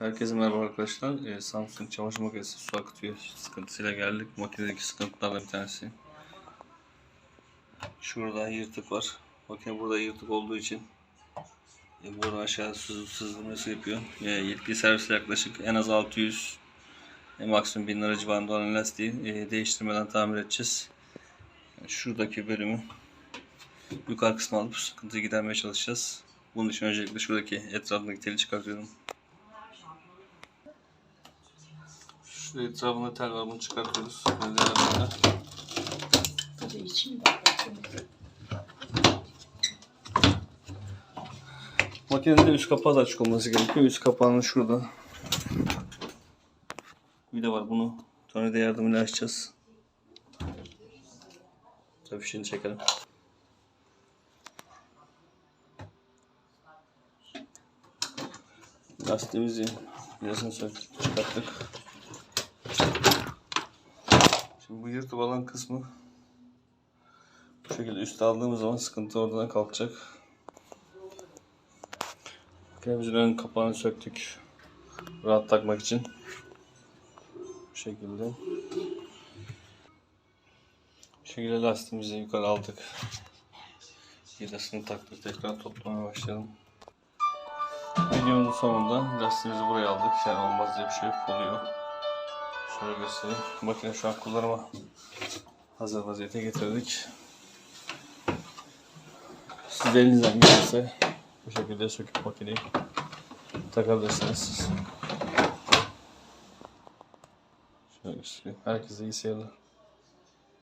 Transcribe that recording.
Herkese merhaba arkadaşlar. Ee, Samsung çamaşır makinesi su akıtıyor sıkıntısıyla geldik. Makinedeki sıkıntılardan bir tanesi. Şurada yırtık var. Makine burada yırtık olduğu için e, buradan aşağı su sızdırması yapıyor. E, yetkili servise yaklaşık en az 600 e, maksimum 1000 lira civarında olan lastiği e, değiştirmeden tamir edeceğiz. Yani şuradaki bölümü yukarı kısmı alıp sıkıntıyı gidermeye çalışacağız. Bunun için öncelikle şuradaki etrafındaki teli çıkartıyorum. Şurada etrafında tel var bunu çıkartıyoruz. Eldivenlerle. Tabii içim Makinenin de üst kapağı da açık olması gerekiyor. Üst kapağının şurada. Bir de var bunu tornavida yardımıyla açacağız. Tabii şimdi çekelim. Lastiğimizi birazını söktük, çıkarttık. Şimdi bu yırtık olan kısmı bu şekilde üste aldığımız zaman sıkıntı oradan kalkacak. Ön kapağını söktük. Rahat takmak için. Bu şekilde. Bu şekilde lastiğimizi yukarı aldık. Vidasını taktık. Tekrar toplamaya başlayalım. Videomuzun sonunda lastiğimizi buraya aldık. Yani olmaz diye bir şey. Oluyor. Şöyle göstereyim. Makine şu an kullanıma hazır vaziyete getirdik. Siz de elinizden gelirse bu şekilde söküp makineyi takabilirsiniz. Şöyle göstereyim. Herkese iyi seyirler.